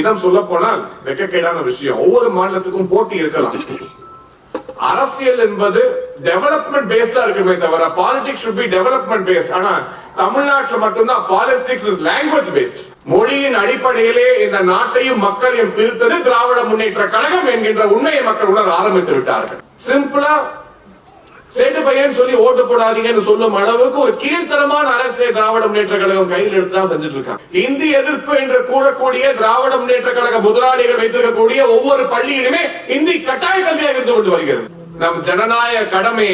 இடம் சொல்ல போனால் வெக்கக்கேடான விஷயம். ஒவ்வொரு மாநிலத்துக்கும் போட்டி இருக்கலாம். அரசியல் என்பது டெவலப்மெண்ட் பேஸ்டா இருக்குமே தவிர politics should be development based ஆனா தமிழ்நாட்டில் மட்டும்தான் பாலிடிக்ஸ் இஸ் லாங்குவேஜ் பேஸ்ட் மொழியின் அடிப்படையிலே இந்த நாட்டையும் மக்களையும் பிரித்தது திராவிட முன்னேற்ற கழகம் என்கின்ற உண்மையை மக்கள் உணர ஆரம்பித்து விட்டார்கள். சிம்பிளா சேட்டு பையன் சொல்லி ஓட்டு போடாதீங்கன்னு சொல்லும் அளவுக்கு ஒரு கீழ்த்தரமான அரசை திராவிட முன்னேற்ற கழகம் கையில் எடுத்து தான் செஞ்சுட்டு இருக்காங்க இந்தி எதிர்ப்பு என்று கூறக்கூடிய திராவிட முன்னேற்ற கழக முதலாளிகள் வைத்திருக்கக்கூடிய ஒவ்வொரு பள்ளியிலுமே இந்தி கட்டாய கல்வியாக இருந்து கொண்டு வருகிறது. நம் ஜனநாயக கடமை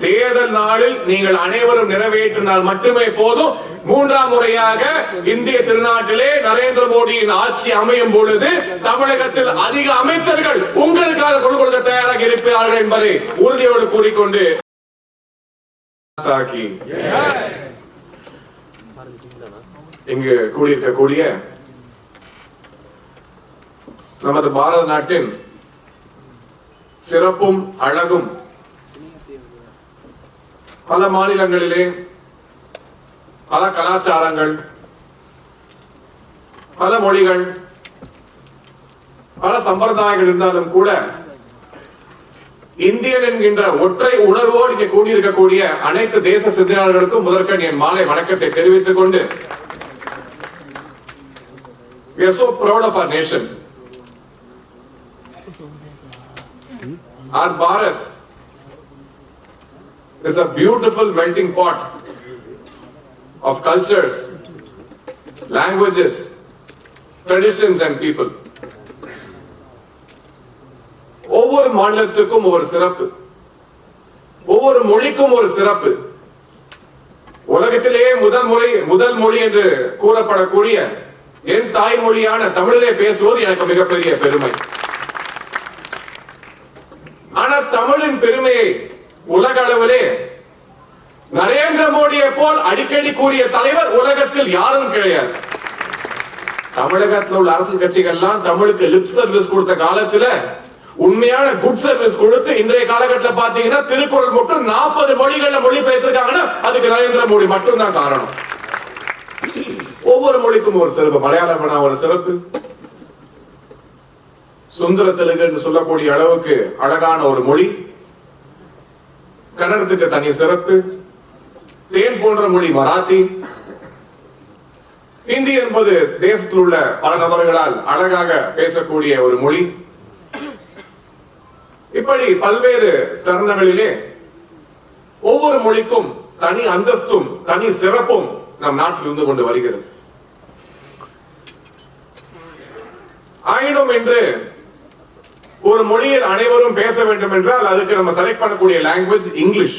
தேர்தல் நாளில் நீங்கள் அனைவரும் நிறைவேற்றினால் மட்டுமே போதும். மூன்றாம் முறையாக இந்திய திருநாட்டிலே நரேந்திர மோடியின் ஆட்சி அமையும் பொழுது தமிழகத்தில் அதிக அமைச்சர்கள் உங்களுக்காக கொண்டு கொடுக்க தயாராக இருப்பார்கள் என்பதை உறுதியோடு கூறிக்கொண்டு தாக்கி. இங்கு கூடியிருக்கக்கூடிய நமது பாரத நாட்டின் சிறப்பும் அழகும் பல மாநிலங்களிலே பல கலாச்சாரங்கள் பல மொழிகள் பல சம்பிரதாயங்கள் இருந்தாலும் கூட இந்தியன் என்கின்ற ஒற்றை உணர்வோடு இங்கே கூடியிருக்கக்கூடிய அனைத்து தேச சிந்தனையாளர்களுக்கும் முதற்கண் என் மாலை வணக்கத்தை தெரிவித்துக் கொண்டு We are so proud of our nation. Our Bharat is a beautiful melting pot of cultures, languages, traditions and people. ஒவ்வொரு மாநிலத்துக்கும் ஒரு சிறப்பு. ஒவ்வொரு மொழிக்கும் ஒரு சிறப்பு. உலகத்திலேயே முதல் முறை முதல் மொழி என்று கூறப்படக்கூடிய என் தாய்மொழியான தமிழிலே பேசுவது எனக்கு மிகப்பெரிய பெருமை. ஆனால் தமிழின் பெருமையை உலக அளவிலே நரேந்திர மோடியை போல் அடிக்கடி கூறிய தலைவர் உலகத்தில் யாரும் கிடையாது. தமிழகத்தில் உள்ள அரசியல் கட்சிகள்லாம் தமிழுக்கு லிப் சர்வீஸ் கொடுத்த காலத்துல உண்மையான குட் சர்வீஸ் கொடுத்து இன்றைய காலகட்டத்தில் பாத்தீங்கன்னா திருக்குறள் மட்டும் நாற்பது மொழிகள்ல மொழிபெயர்த்திருக்காங்கன்னா அதுக்கு நரேந்திர மோடி மட்டும்தான் காரணம். ஒவ்வொரு மொழிக்கும் ஒரு சிறப்பு. மலையாளம்னா ஒரு சிறப்பு. சுந்தர தெலுங்கு என்று சொல்லக்கூடிய அளவுக்கு அழகான ஒரு மொழி. கன்னடத்துக்கு தனி சிறப்பு தேன் போன்ற மொழி மராத்தி. இந்தி என்பது தேசத்தில் உள்ள பல நபர்களால் அழகாக பேசக்கூடிய ஒரு மொழி. இப்படி பல்வேறு தருணங்களிலே ஒவ்வொரு மொழிக்கும் தனி அந்தஸ்தும் தனி சிறப்பும் நம் நாட்டில் இருந்து கொண்டு வருகிறது. ஆயினும் என்று ஒரு மொழியில் அனைவரும் பேச வேண்டும் என்றால் அதுக்கு நம்ம செலக்ட் பண்ணக்கூடிய language English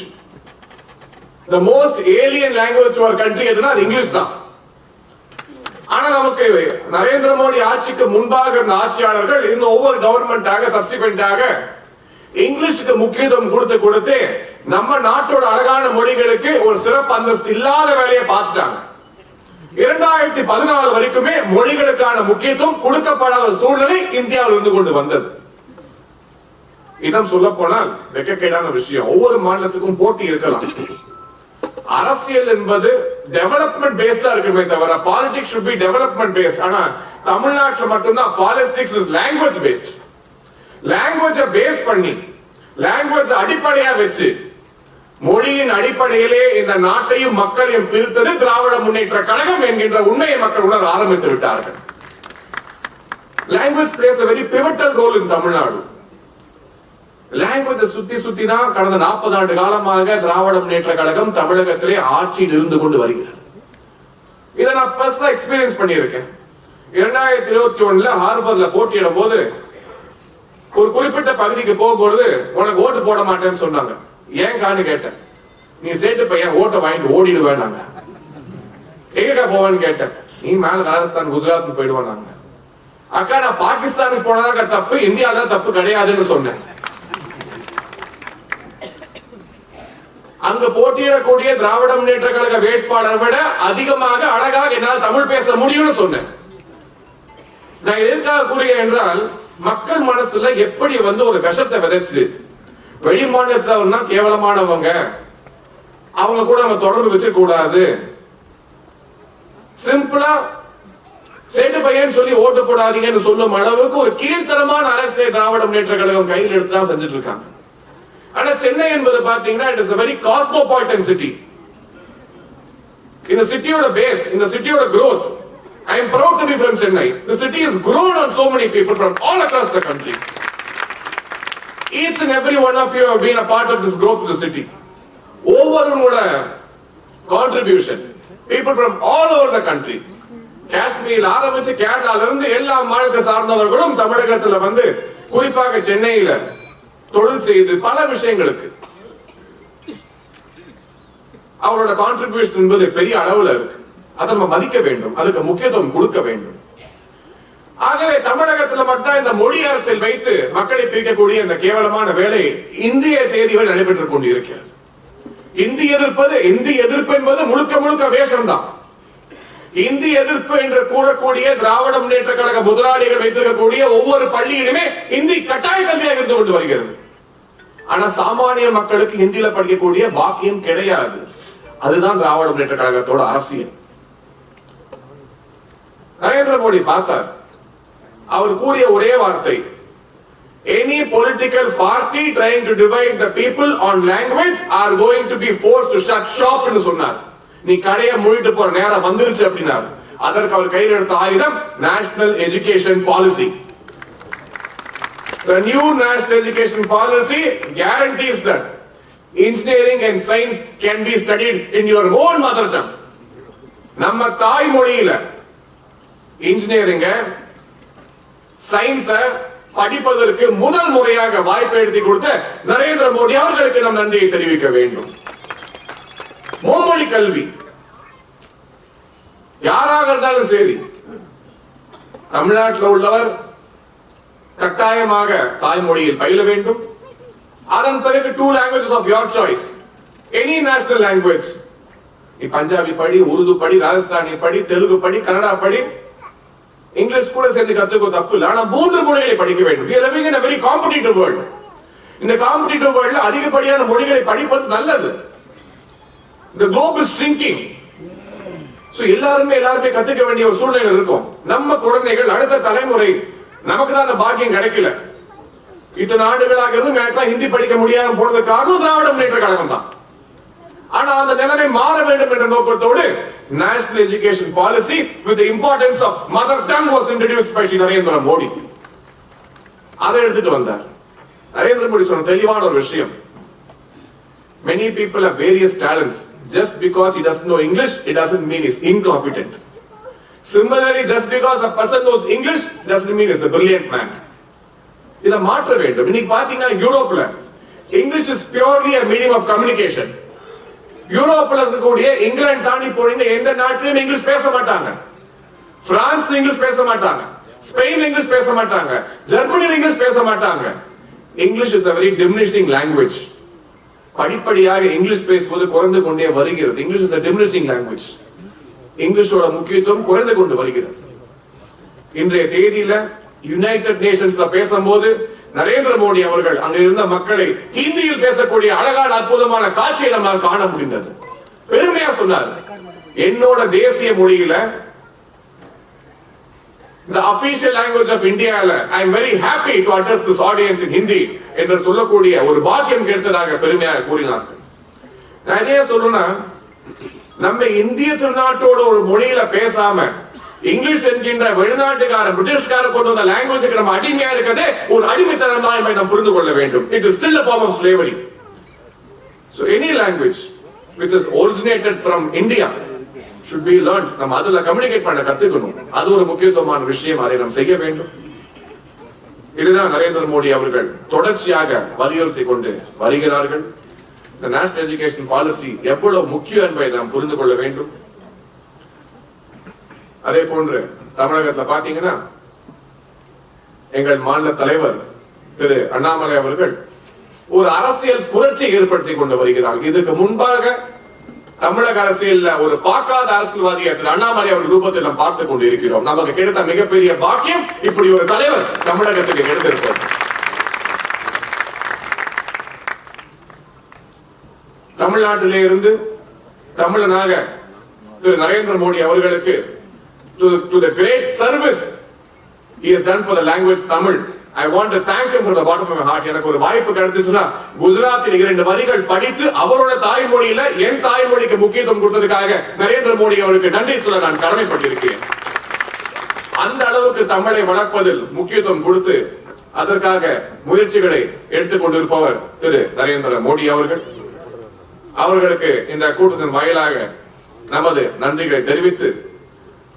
the most alien language to our country எதுனா அது இங்கிலீஷ் தான். ஆனா நமக்கு நரேந்திர மோடி ஆட்சிக்கு முன்பாக இருந்த ஆட்சியாளர்கள் இந்த ஒவ்வொரு கவர்மெண்டாக சப்சிக்வெண்டாக இங்கிலீஷுக்கு முக்கியத்துவம் கொடுத்து கொடுத்து நம்ம நாட்டோட அழகான மொழிகளுக்கு ஒரு சிறப்பு அந்தஸ்து இல்லாத வேலையை பார்த்துட்டாங்க. இரண்டாயிரத்தி பதினாலு வரைக்குமே மொழிகளுக்கான முக்கியத்துவம் கொடுக்கப்படாத சூழ்நிலை இந்தியாவில் இருந்து கொண்டு வந்தது. இடம் சொல்ல போனால் வெக்கக்கேடான விஷயம். ஒவ்வொரு மாநிலத்துக்கும் போட்டி இருக்கலாம். அரசியல் என்பது டெவலப்மெண்ட் பேஸ்டா இருக்குமே தவிர politics should be development based ஆனா தமிழ்நாட்டில் மட்டும்தான் politics is language based லாங்குவேஜ base பண்ணி லாங்குவேஜ் அடிப்படையா வச்சு மொழியின் அடிப்படையிலே இந்த நாட்டையும் மக்களையும் பிரித்தது திராவிட முன்னேற்ற கழகம் என்கின்ற உண்மையை மக்கள் உணர ஆரம்பித்து விட்டார்கள். Language plays very pivotal role in Tamil Nadu லாங்குவேஜை சுத்தி சுத்தி தான் கடந்த நாற்பது ஆண்டு காலமாக திராவிட முன்னேற்ற கழகம் தமிழகத்திலே ஆட்சியில் இருந்து கொண்டு வருகிறது. இதை நான் பர்சனல் எக்ஸ்பீரியன்ஸ் பண்ணியிருக்கேன். இரண்டாயிரத்தி இருபத்தி ஒண்ணுல ஹார்பர்ல போட்டியிடும் போது ஒரு குறிப்பிட்ட பகுதிக்கு போகும்பொழுது உனக்கு ஓட்டு போட மாட்டேன்னு சொன்னாங்க. ஏன் கான்னு கேட்டேன். நீ சேட்டு பையன் ஓட்டை வாங்கிட்டு ஓடிடுவேன் நாங்க. எங்கக்கா போவேன்னு கேட்டேன். நீ மேல ராஜஸ்தான் குஜராத் போயிடுவான் நாங்க. அக்கா நான் பாகிஸ்தானுக்கு போனதாக்க தப்பு? இந்தியால தான் தப்பு கிடையாதுன்னு சொன்னேன். அங்கு போட்டியிடக்கூடிய திராவிட முன்னேற்ற கழக வேட்பாளரை விட அதிகமாக அழகாக என்னால் தமிழ் பேச முடியும்னு சொன்னேன். நான் எதற்காக கூறுகிறேன் என்றால் மக்கள் மனசுல எப்படி வந்து ஒரு விஷத்தை விதைச்சு வெளி மாநிலத்தவர்னா கேவலமானவங்க அவங்க கூட நம்ம தொடர்பு வச்சு கூடாது சிம்பிளா சேட்டு பையன் சொல்லி ஓட்டு போடாதீங்கன்னு சொல்லும் அளவுக்கு ஒரு கீழ்த்தரமான அரசை திராவிட முன்னேற்ற கழகம் கையில் எடுத்து தான் செஞ்சுட்டு இருக்காங்க. ஆனா சென்னை என்பது பாத்தீங்கன்னா it is very cosmopolitan city இந்த சிட்டியோட பேஸ் இந்த சிட்டியோட growth I am proud to be from Chennai. The city has grown on so many people from all across the country. Each and every one of you have been a part of this growth of the city. ஒவ்வொருவனோட contribution people from all over the country Kashmir ஆரம்பிச்சு கேரளால இருந்து எல்லா மாநிலத்தை சார்ந்தவர்களும் தமிழகத்துல வந்து குறிப்பாக சென்னையில தொழில் செய்து பல விஷயங்களுக்கு. அவரோட கான்ட்ரிபியூஷன் என்பது பெரிய அளவுல இருக்கு. அதை நம்ம மதிக்க வேண்டும். அதுக்கு முக்கியத்துவம் கொடுக்க வேண்டும். ஆகவே தமிழகத்துல மட்டும் இந்த மொழி அரசியல் வைத்து மக்களை பிரிக்கக்கூடிய இந்த கேவலமான வேலை இந்திய தேதிகள் நடைபெற்றுக் கொண்டிருக்கிறது. இந்தி எதிர்ப்பது இந்தி எதிர்ப்பு என்பது முழுக்க முழுக்க வேஷம்தான். இந்தி எதிர்ப்பு என்று கூறக்கூடிய திராவிட முன்னேற்ற கழக முதலாளிகள் வைத்திருக்கக்கூடிய ஒவ்வொரு பள்ளியிலுமே இந்தி கட்டாய கல்வியாக இருந்து கொண்டு வருகிறது. ஆனா சாமானிய மக்களுக்கு ஹிந்தியில படிக்கக்கூடிய பாக்கியம் கிடையாது. அதுதான் திராவிட முன்னேற்ற கழகத்தோட அரசியல். நரேந்திர மோடி பார்த்தார். அவர் கூறிய ஒரே வார்த்தை any political party trying to divide the people on language are going to be forced to shut shop சொன்னார். நீ கடையை மூடிட்டு போற நேரம் வந்துருச்சு அப்படின்னார். அதற்கு அவர் கையில் எடுத்த ஆயுதம் national education policy The new national education policy guarantees that engineering and science can be studied in your own mother tongue. நம்ம தாய்மொழியில இன்ஜினியரிங்க சயின்ஸ படிப்பதற்கு முதல் முறையாக வாய்ப்பு எழுதி கொடுத்த நரேந்திர மோடி அவர்களுக்கு நம் நன்றியை தெரிவிக்க வேண்டும் மும்மொழி கல்வி யாராக இருந்தாலும் சரி தமிழ்நாட்டில் உள்ளவர் கட்டாயமாக தாய்மொழியில் பயில வேண்டும். அதன் பிறகு two languages of your choice any national language நீ பஞ்சாபி படி உருது படி ராஜஸ்தானி படி தெலுங்கு படி கன்னடா படி இங்கிலீஷ் கூட சேர்ந்து கத்துக்கோ தப்பு இல்லை. ஆனா மூன்று மொழிகளை படிக்க வேண்டும். We are living in a very இந்த காம்படிட்டிவ் வேர்ல்ட்ல அதிகப்படியான மொழிகளை படிப்பது நல்லது. இந்த குளோப் இஸ் ஷ்ரிங்கிங் சோ எல்லாருமே எல்லாருமே கத்துக்க வேண்டிய ஒரு சூழ்நிலை இருக்கும். நம்ம குழந்தைகள் அடுத்த தலைமுறை நமக்கு தான் அந்த பாக்கியம் கிடைக்கல. இத்தனை ஆண்டுகளாக இருந்து எனக்கெல்லாம் ஹிந்தி படிக்க முடியாம போனது காரணம் திராவிட முன்னேற்ற கழகம் தான். ஆனா அந்த நிலைமை மாற வேண்டும் என்ற நோக்கத்தோடு national education policy with importance of mother tongue was introduce by Shri Narendra Modi அதை எடுத்துட்டு வந்தார். நரேந்திர மோடி சொன்ன தெளிவான ஒரு விஷயம். Many people have various talents just because it doesn't no English it doesn't mean is incompetent similarly just because a person knows English doesn't mean is a brilliant man இதை மாற்ற வேண்டும். இன்னைக்கு பாத்தீங்கன்னா யூரோப்ல English is purely a medium of communication யூரோப்ல இருக்கக்கூடிய இங்கிலாந்து தாண்டி போறீங்க எந்த நாட்டிலும் இங்கிலீஷ் பேச மாட்டாங்க. பிரான்ஸ் இங்கிலீஷ் பேச மாட்டாங்க. ஸ்பெயின் இங்கிலீஷ் பேச மாட்டாங்க. ஜெர்மனி இங்கிலீஷ் பேச மாட்டாங்க. English is a very diminishing language படிப்படியாக இங்கிலீஷ் பேசுவது குறைந்து கொண்டே வருகிறது. English is a diminishing language இங்கிலீஷோட முக்கியத்துவம் குறைந்து கொண்டு வருகிறது. இன்றைய தேதியில யுனைடெட் நேஷன்ஸ்ல பேசும்போது நரேந்திர மோடி அவர்கள் அங்க இருந்த மக்களை ஹிந்தியில் பேசக்கூடிய அழகான அற்புதமான காட்சியை நம்மால் காண முடிந்தது. பெருமையா சொன்னார். என்னோட தேசிய மொழியில the official language of இந்தியால I am very happy to address this audience in Hindi என்று சொல்லக்கூடிய ஒரு பாக்கியம் கிடைத்ததாக பெருமையாக கூறினார்கள். நான் இதே சொல்றேன்னா நம்ம இந்திய திருநாட்டோட ஒரு மொழியில பேசாம இங்கிலீஷ் என்கின்ற வெளிநாட்டுக்கார பிரிட்டிஷ்கார கொண்டு வந்த லாங்குவேஜுக்கு நம்ம அடிமையா இருக்கிறதே ஒரு அடிமைத்தனம் தான் நம்ம நாம் புரிந்து கொள்ள வேண்டும். It is still form of slavery slavery. Any language which is originated from India should be learn நம்ம அதுல கம்யூனிகேட் பண்ண கத்துக்கணும். அது ஒரு முக்கியத்துவமான விஷயம். அதை நாம் செய்ய வேண்டும். இதுதான் நரேந்திர மோடி அவர்கள் தொடர்ச்சியாக வலியுறுத்தி கொண்டு வருகிறார்கள். இந்த நேஷனல் எஜுகேஷன் பாலிசி எவ்வளவு முக்கியம் என்பதை நாம் புரிந்து கொள்ள வேண்டும். அதே போன்று தமிழகத்துல பாத்தீங்கன்னா எங்கள் மாநில தலைவர் திரு அண்ணாமலை அவர்கள் ஒரு அரசியல் புரட்சியை ஏற்படுத்தி கொண்டு வருகிறார். இதுக்கு முன்பாக தமிழக அரசியல்ல ஒரு பார்க்காத அரசியல்வாதியை திரு அண்ணாமலை அவர்கள் ரூபத்தில் நாம் பார்த்துக் கொண்டு இருக்கிறோம் நமக்கு கிடைத்த மிகப்பெரிய பாக்கியம் இப்படி ஒரு தலைவர் தமிழகத்துக்கு கிடைத்திருப்போம் தமிழ்நாட்டிலே இருந்து தமிழனாக திரு நரேந்திர மோடி அவர்களுக்கு to, to the great service எனக்கு ஒரு வாய்ப்பு கிடைச்சுச்சுன்னா குஜராத்தில் இரண்டு வரிகள் படித்து அவரோட தாய்மொழியில என் தாய்மொழிக்கு முக்கியத்துவம் கொடுத்ததுக்காக நரேந்திர மோடி அவருக்கு நன்றி சொல்ல நான் கடமைப்பட்டிருக்கிறேன். அந்த அளவுக்கு தமிழை வளர்ப்பதில் முக்கியத்துவம் கொடுத்து அதற்காக முயற்சிகளை எடுத்துக் கொண்டிருப்பவர் திரு நரேந்திர மோடி அவர்கள். அவர்களுக்கு இந்த கூட்டத்தின் வாயிலாக நமது நன்றிகளை தெரிவித்து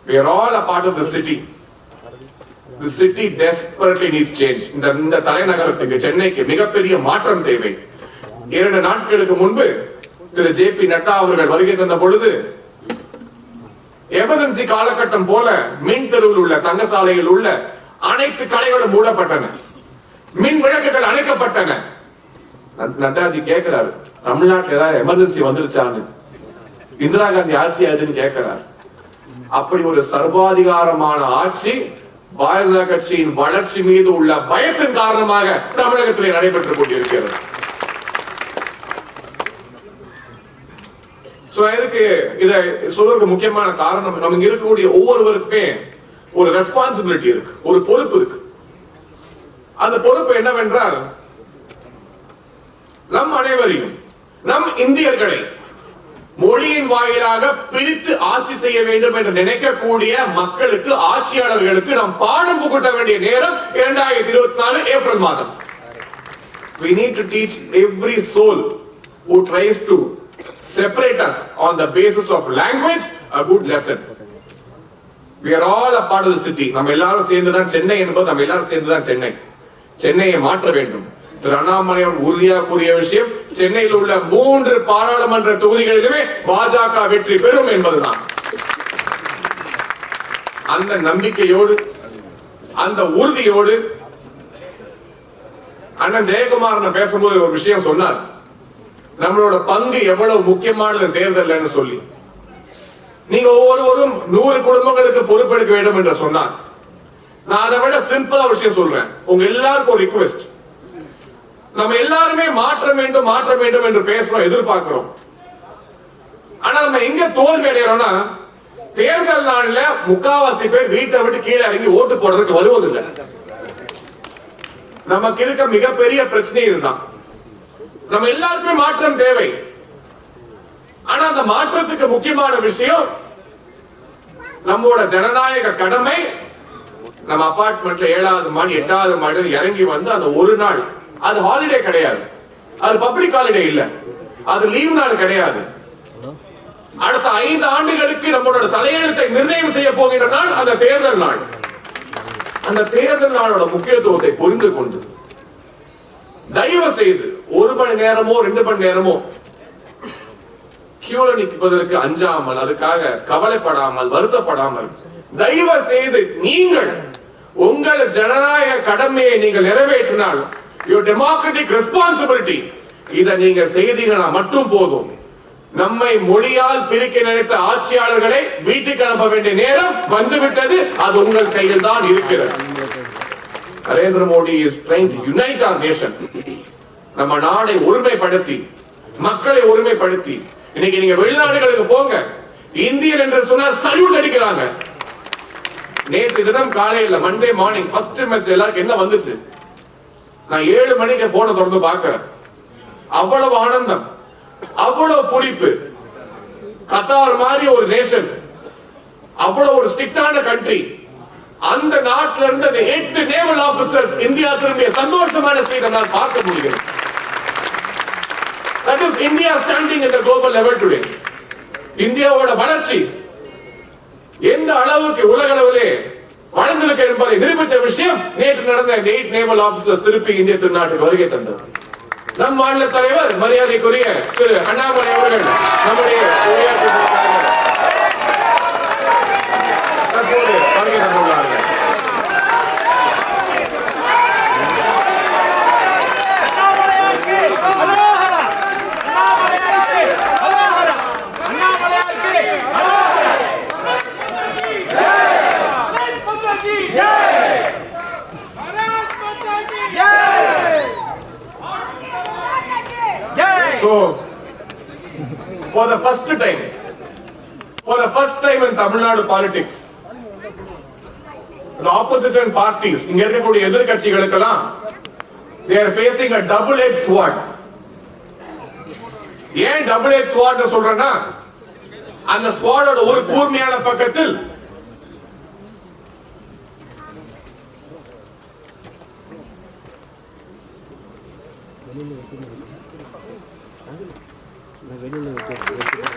we are all a part of the city. The city desperately needs change. இந்த இந்த தலைநகரத்துக்கு சென்னைக்கு மிகப்பெரிய மாற்றம் தேவை. இரண்டு நாட்களுக்கு முன்பு திரு ஜே பி நட்டா அவர்கள் வருகை தந்த பொழுது எமர்ஜென்சி காலகட்டம் போல மின் தெருவில் உள்ள தங்கசாலையில் உள்ள அனைத்து கடைகளும் மூடப்பட்டன. மின் விளக்குகள் அணைக்கப்பட்டன. நட்டாஜி கேட்கிறாரு. தமிழ்நாட்டுல ஏதாவது எமர்ஜென்சி வந்துருச்சான்னு. இந்திரா காந்தி ஆட்சி அதுன்னு கேட்கிறார் அப்படி ஒரு சர்வாதிகாரமான ஆட்சி பாரதிய ஜனதா கட்சியின் வளர்ச்சி மீது உள்ள பயத்தின் காரணமாக தமிழகத்திலே நடைபெற்றுக் கொண்டிருக்கிறது. சோ இதுக்கு இதை சொல்றதுக்கு முக்கியமான காரணம் நம்ம இங்க இருக்கக்கூடிய ஒவ்வொருவருக்குமே ஒரு ரெஸ்பான்சிபிலிட்டி இருக்கு ஒரு பொறுப்பு இருக்கு. அந்த பொறுப்பு என்னவென்றால் நம் அனைவரையும் நம் இந்தியர்களை மொழியின் வாயிலாக பிரித்து ஆட்சி செய்ய வேண்டும் என்று நினைக்கக்கூடிய மக்களுக்கு ஆட்சியாளர்களுக்கு நாம் பாடம் புகட்ட வேண்டிய நேரம் இரண்டாயிரத்தி இருபத்தி நாலு ஏப்ரல் மாதம். We need to teach every soul who tries to separate us on the basis of language a good lesson. We are all a part of the city. நம்ம எல்லாரும் சேர்ந்து தான் சென்னை என்பது நம்ம எல்லாரும் சேர்ந்து தான் சென்னை. சென்னையை மாற்ற வேண்டும். திரு அண்ணாமலை அவர் உறுதியாக கூறிய விஷயம் சென்னையில் உள்ள மூன்று பாராளுமன்ற தொகுதிகளிலுமே பாஜக வெற்றி பெறும் என்பதுதான். அந்த நம்பிக்கையோடு அந்த உறுதியோடு அண்ணன் ஜெயக்குமார் பேசும்போது ஒரு விஷயம் சொன்னார். நம்மளோட பங்கு எவ்வளவு முக்கியமானது தேர்தல் சொல்லி. நீங்க ஒவ்வொருவரும் நூறு குடும்பங்களுக்கு பொறுப்பெடுக்க வேண்டும் என்று சொன்னார். நான் அதை விட சிம்பிளா விஷயம் சொல்றேன். உங்க எல்லாருக்கும் ஒரு ரிக்வெஸ்ட் நம்ம எல்லாருமே மாற்ற வேண்டும் மாற்ற வேண்டும் என்று பேசுறோம் எதிர்பார்க்கிறோம். ஆனா நம்ம எங்க தோல்வி அடைகிறோம்னா தேர்தல் நாள்ல முக்காவாசி பேர் வீட்டை விட்டு கீழே இறங்கி ஓட்டு போடுறதுக்கு வருவதில்லை. நமக்கு இருக்க மிகப்பெரிய பிரச்சனை இதுதான். நம்ம எல்லாருக்குமே மாற்றம் தேவை. ஆனா அந்த மாற்றத்துக்கு முக்கியமான விஷயம் நம்மோட ஜனநாயக கடமை நம்ம அபார்ட்மெண்ட்ல ஏழாவது மாடி எட்டாவது மாடி இறங்கி வந்து அந்த ஒரு நாள் அது ஹாலிடே கிடையாது. அது பப்ளிக் ஹாலிடே இல்ல. அது லீவ் நாள் கிடையாது. அடுத்த ஐந்து ஆண்டுகளுக்கு நம்மளோட தலையெழுத்தை நிர்ணயம் செய்ய போகின்ற நாள் அந்த தேர்தல் நாள். அந்த தேர்தல் நாளோட முக்கியத்துவத்தை புரிந்து கொண்டு தயவு செய்து ஒரு மணி நேரமோ ரெண்டு மணி நேரமோ கியூல நிற்பதற்கு அஞ்சாமல் அதுக்காக கவலைப்படாமல் வருத்தப்படாமல் தயவு செய்து நீங்கள் உங்கள் ஜனநாயக கடமையை நீங்கள் நிறைவேற்றினால் யுவர் டெமோக்ராட்டிக் ரெஸ்பான்சிபிலிட்டி இதை நீங்க செய்தீங்கன்னா மட்டும் போதும். நம்மை மொழியால் பிரிக்க நினைத்த ஆட்சியாளர்களை வீட்டுக்கு அனுப்ப வேண்டிய நேரம் வந்துவிட்டது. அது உங்கள் கையில் தான் இருக்கிறது. Narendra Modi is trying to unite our nation நம்ம நாடை ஒருமைப்படுத்தி மக்களை ஒருமைப்படுத்தி இன்னைக்கு நீங்க வெளிநாடுகளுக்கு போங்க. இந்தியன் என்று சொன்னா சல்யூட் அடிக்கிறாங்க. நேற்று தினம் காலையில மண்டே மார்னிங் ஃபர்ஸ்ட் மெசேஜ் எல்லாருக்கும் என்ன வந்துச்சு? நான் ஏழு மணிக்கு போன திறந்து பார்க்கிறேன். அவ்வளவு ஆனந்தம் அவ்வளவு புரிப்பு கத்தார் மாதிரி ஒரு நேஷன் அவ்வளவு ஒரு ஸ்ட்ரிக்டான கண்ட்ரி அந்த நாட்டில இருந்து அந்த எட்டு நேவல் ஆபீசர்ஸ் இந்தியா திரும்பிய சந்தோஷமான செய்தி நான் பார்க்க முடிகிறது. That is India standing in global level level today. இந்தியாவோட வளர்ச்சி எந்த அளவுக்கு உலக அளவிலே வாழ்ந்திருக்க என்பதை நிரூபித்த விஷயம் நேற்று நடந்த இந்த எயிட் நேவல் ஆபீசர்ஸ் திருப்பி இந்திய திருநாட்டுக்கு வருகை தந்தது. நம் மாநில தலைவர் மரியாதைக்குரிய திரு அண்ணாமலை அவர்கள் நம்முடைய பாலிடிக்ஸ் the opposition parties இங்க இருக்கக்கூடிய எதிர்கட்சிகளுக்கெல்லாம் they are facing a double edged sword. ஏன் டபுள் எட் ஸ்வாட் சொல்றேன்னா அந்த ஸ்வாடோட ஒரு கூர்மையான பக்கத்தில் வந்தாதானே உட்கார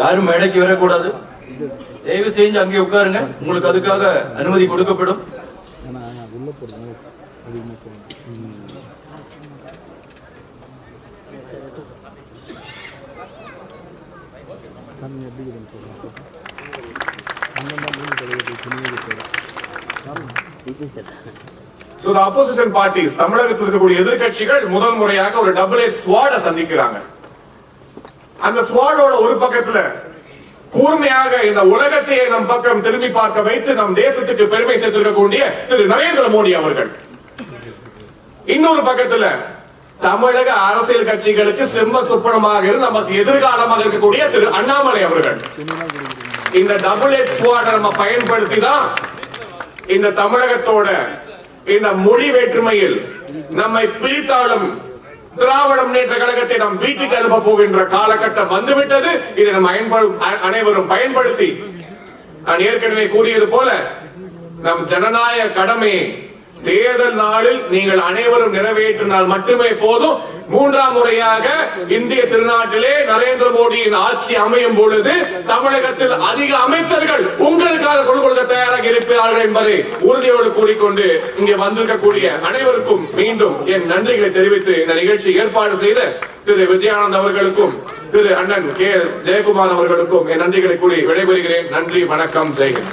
யாரும் மேடைக்கு வரக்கூடாது. தயவு செஞ்சு அங்கே உட்காருங்க. உங்களுக்கு அதுக்காக அனுமதி கொடுக்கப்படும். அந்த மாதிரி மூணு கழுவி துணியை போயிடும் தமிழகத்தில் இருக்கக்கூடிய எதிர்கட்சிகள் முதல் முறையாக ஒரு டபுள் எட் ஸ்வாட சந்திக்கிறாங்க. அந்த ஸ்வாடோட ஒரு பக்கத்துல கூர்மையாக இந்த உலகத்தையே நம் பக்கம் திரும்பி பார்க்க வைத்து நம் தேசத்துக்கு பெருமை சேர்த்திருக்கக்கூடிய திரு நரேந்திர மோடி அவர்கள். இன்னொரு பக்கத்துல தமிழக அரசியல் கட்சிகளுக்கு சிம்ம சுப்பனமாக இருந்து நமக்கு எதிர்காலமாக இருக்கக்கூடிய திரு அண்ணாமலை அவர்கள். இந்த டபுள் எட் ஸ்குவாட நம்ம பயன்படுத்தி தான் இந்த தமிழகத்தோட இந்த மொழி வேற்றுமையில் நம்மை பிரித்தாலும் திராவிட முன்னேற்ற கழகத்தை நாம் வீட்டுக்கு அனுப்ப போகின்ற காலகட்டம் வந்துவிட்டது. இதை நம்ம அ- அனைவரும் பயன்படுத்தி நான் ஏற்கனவே கூறியது போல நம் ஜனநாயக கடமையை தேர்தல் நாளில் நீங்கள் அனைவரும் நிறைவேற்றினால் மட்டுமே போதும். மூன்றாம் முறையாக இந்திய திருநாட்டிலே நரேந்திர மோடியின் ஆட்சி அமையும் பொழுது தமிழகத்தில் அதிக அமைச்சர்கள் உங்களுக்காக கொண்டு கொடுக்க தயாராக இருப்பார்கள் என்பதை உறுதியோடு கூறிக்கொண்டு இங்கே வந்திருக்கக்கூடிய அனைவருக்கும் மீண்டும் என் நன்றிகளை தெரிவித்து இந்த நிகழ்ச்சி ஏற்பாடு செய்த திரு விஜயானந்த் அவர்களுக்கும் திரு அண்ணன் கே ஜெயக்குமார் அவர்களுக்கும் என் நன்றிகளை கூறி விடைபெறுகிறேன். நன்றி வணக்கம் ஜெயகன்